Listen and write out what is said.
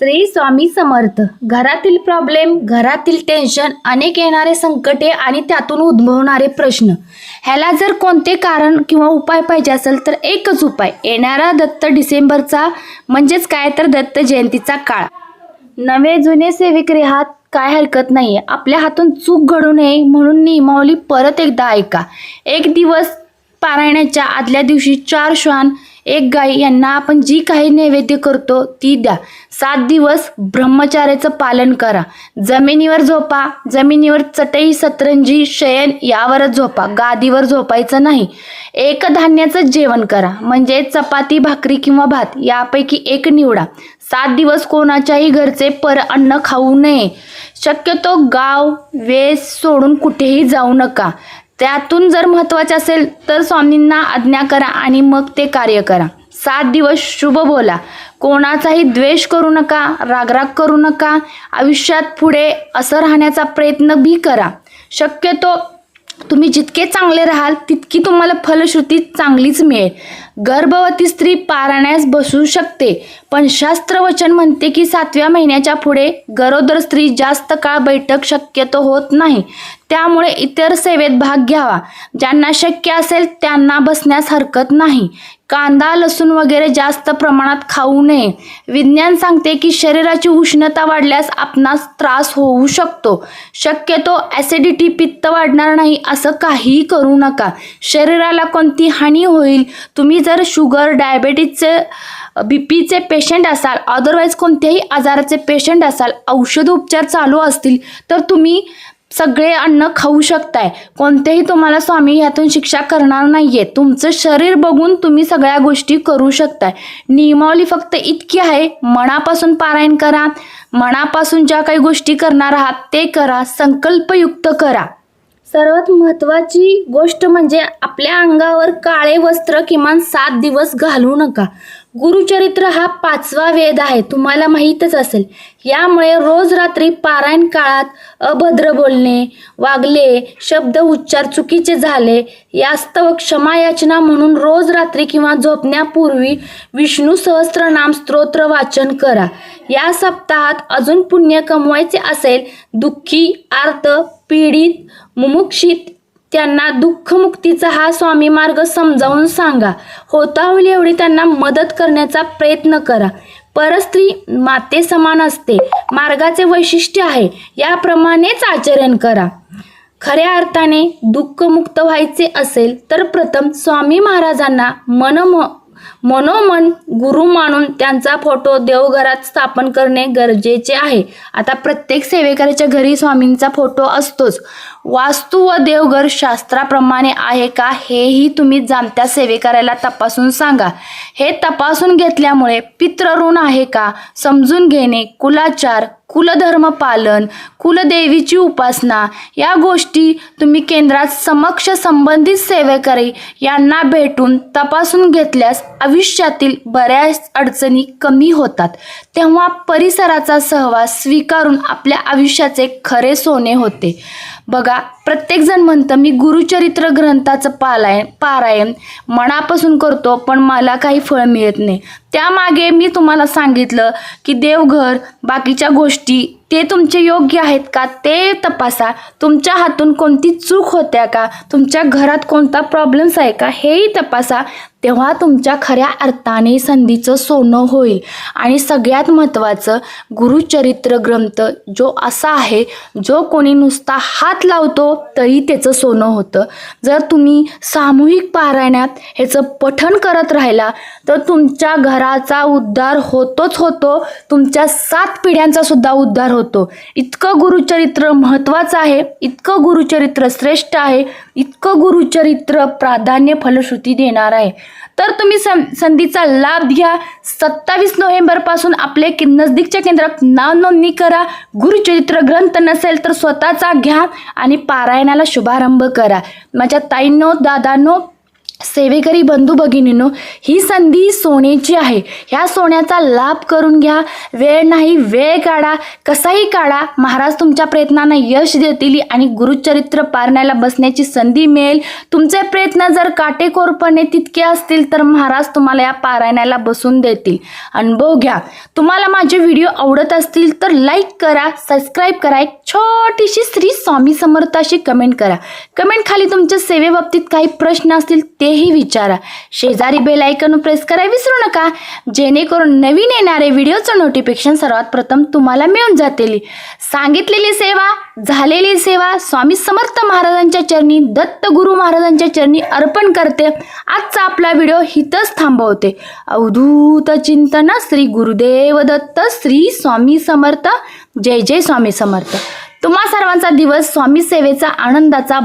श्री स्वामी समर्थ. घरातील प्रॉब्लेम घरातील टेन्शन अनेक येणारे संकटे आणि त्यातून उद्भवणारे प्रश्न. ह्याला जर कोणते कारण किंवा उपाय पाहिजे असेल तर एकच उपाय. येणारा दत्त डिसेंबरचा म्हणजेच काय तर दत्त जयंतीचा काळ. नवे जुने सेविक रेहात काय हरकत नाहीये. आपल्या हातून चूक घडू नये म्हणून नियमावली परत एकदा ऐका. एक दिवस पारायणाच्या आदल्या दिवशी चार श्वान एक गाई यांना आपण जी काही नैवेद्य करतो ती द्या. सात दिवस ब्रह्मचार्याचं पालन करा. जमिनीवर झोपा. जमिनीवर चटई सतरंजी शयन यावरच झोपा. गादीवर झोपायचं नाही. एक धान्याचं जेवण करा. म्हणजे चपाती भाकरी किंवा भात यापैकी एक निवडा. सात दिवस कोणाच्याही घरचे पर अन्न खाऊ नये. शक्यतो गाव वेस सोडून कुठेही जाऊ नका. त्यातून जर महत्त्वाचे असेल तर स्वामींना आज्ञा करा आणि मग ते कार्य करा. सात दिवस शुभ बोला. कोणाचाही द्वेष करू नका रागराग करू नका. आयुष्यात पुढे असं राहण्याचा प्रयत्न बी करा. शक्यतो तुम्ही जितके चांगले राहाल तितकी तुम्हाला फलश्रुती चांगलीच मिळेल. गर्भवती स्त्री पारण्यास बसू शकते. पण शास्त्रवचन म्हणते की सातव्या महिन्याच्या पुढे गरोदर स्त्री जास्त काळ बैठक शक्यतो होत नाही. त्यामुळे इतर सेवेत भाग घ्यावा. ज्यांना शक्य असेल त्यांना बसण्यास हरकत नाही. कांदा लसूण वगैरे जास्त प्रमाणात खाऊ नये. विज्ञान सांगते की शरीराची उष्णता वाढल्यास आपणास त्रास होऊ शकतो. शक्यतो ॲसिडिटी पित्त वाढणार नाही असं काहीही करू नका. शरीराला कोणती हानी होईल तुम्ही जर शुगर डायबेटीजचे बी पीचे पेशंट असाल अदरवाईज कोणत्याही आजाराचे पेशंट असाल औषध उपचार चालू असतील तर तुम्ही सगळे अन्न खाऊ शकताय. कोणतेही तुम्हाला स्वामी यातून शिक्षा करणार नाही आहे तुमचं शरीर बघून तुम्ही सगळ्या गोष्टी करू शकताय. नियमावली फक्त इतकी आहे मनापासून पारायण करा. मनापासून ज्या काही गोष्टी करणार आहात ते करा. संकल्पयुक्त करा. सर्वात महत्त्वाची गोष्ट म्हणजे आपल्या अंगावर काळे वस्त्र किमान सात दिवस घालू नका. गुरुचरित्र हा पाचवा वेद आहे तुम्हाला माहीतच असेल. यामुळे रोज रात्री पारायण काळात अभद्र बोलणे वागले शब्द उच्चार चुकीचे झाले यास्तव क्षमायाचना म्हणून रोज रात्री किंवा झोपण्यापूर्वी विष्णू सहस्त्रनाम स्तोत्र वाचन करा. या सप्ताहात अजून पुण्य कमवायचे असेल दुःखी आर्त पीडित मुमुक्षित त्यांना दुःखमुक्तीचा हा स्वामी मार्ग समजावून सांगा. होता होईल एवढी त्यांना मदत करण्याचा प्रयत्न करा. परस्त्री माते समान असते. मार्गाचे वैशिष्ट्य आहे. याप्रमाणेच आचरण करा. खऱ्या अर्थाने दुःखमुक्त व्हायचे असेल तर प्रथम स्वामी महाराजांना मनमो मनोमन गुरु मानून त्यांचा फोटो देवघरात स्थापन करणे गरजेचे आहे. आता प्रत्येक सेवेकऱ्याच्या घरी स्वामींचा फोटो असतोच. वास्तू व देवघर शास्त्राप्रमाणे आहे का हेही तुम्ही जाणत्या सेवेकऱ्याला तपासून सांगा. हे तपासून घेतल्यामुळे पितृऋण आहे का समजून घेणे कुलाचार कुलधर्म पालन कुलदेवीची उपासना या गोष्टी तुम्ही केंद्रात समक्ष संबंधित सेवेकरी यांना भेटून तपासून घेतल्यास आयुष्यातील बऱ्याच अडचणी कमी होतात. तेव्हा परिसराचा सहवास स्वीकारून आपल्या आयुष्याचे खरे सोने होते. बघा lugar प्रत्येकजण म्हणतं मी गुरुचरित्र ग्रंथाचं पालायन पारायण. मनापासून करतो पण मला काही फळ मिळत नाही. त्यामागे मी तुम्हाला सांगितलं की देवघर बाकीच्या गोष्टी ते तुमचे योग्य आहेत का ते तपासा. तुमच्या हातून कोणती चूक होत्या का तुमच्या घरात कोणता प्रॉब्लेम्स आहे का हेही तपासा. तेव्हा तुमच्या खऱ्या अर्थाने संधीचं सोनं होईल. आणि सगळ्यात महत्त्वाचं गुरुचरित्र ग्रंथ जो असा आहे जो कोणी नुसता हात लावतो तरी त्याचं सोनं होतं. जर तुम्ही सामूहिक पारायणात ह्याचं पठण करत राहिला तर तुमच्या घराचा उद्धार होतोच होतो. तुमच्या सात पिढ्यांचा सुद्धा उद्धार होतो. इतकं गुरुचरित्र महत्त्वाचं आहे. इतकं गुरुचरित्र श्रेष्ठ आहे. इतकं गुरुचरित्र प्राधान्य फलश्रुती देणार आहे. तर तुम्ही सं संधीचा लाभ घ्या. सत्तावीस नोव्हेंबरपासून आपले कि नजदीकच्या केंद्रात नाव नोंदणी करा. गुरुचरित्र ग्रंथ नसेल तर स्वतःचा घ्या आणि पारायणाला शुभारंभ करा. माझ्या ताईंनो दादांनो सेवेकरी बंधू भगिनींनो ही संधी सोन्याची आहे. ह्या सोन्याचा लाभ करून घ्या. वेळ नाही वेळ काढा. कसाही काढा महाराज तुमच्या प्रयत्नांना यश देतील आणि गुरुचरित्र पारण्याला बसण्याची संधी मिळेल. तुमचे प्रयत्न जर काटेकोरपणे तितके असतील तर महाराज तुम्हाला या पारायणाला बसून देतील. अनुभव घ्या. तुम्हाला माझे व्हिडिओ आवडत असतील तर लाईक करा सबस्क्राईब करा. एक छोटीशी श्री स्वामी समर्थाशी कमेंट करा. कमेंट खाली तुमच्या सेवेबाबतीत काही प्रश्न असतील ते तेही विचारा. शेजारी बेल आयकन प्रेस करायला विसरू नका. जेणेकरून नवीन येणारे व्हिडिओचं नोटिफिकेशन सर्वात प्रथम तुम्हाला मिळून जातील. सांगितलेली सेवा झालेली सेवा स्वामी समर्थ महाराजांच्या चरणी दत्त गुरु महाराजांच्या चरणी अर्पण करते. आजचा आपला व्हिडिओ हितच थांबवते. अवधूत चिंतन श्री गुरुदेव दत्त श्री स्वामी समर्थ. जय जय स्वामी समर्थ. तुम्हा सर्वांचा दिवस स्वामी सेवेचा आनंदाचा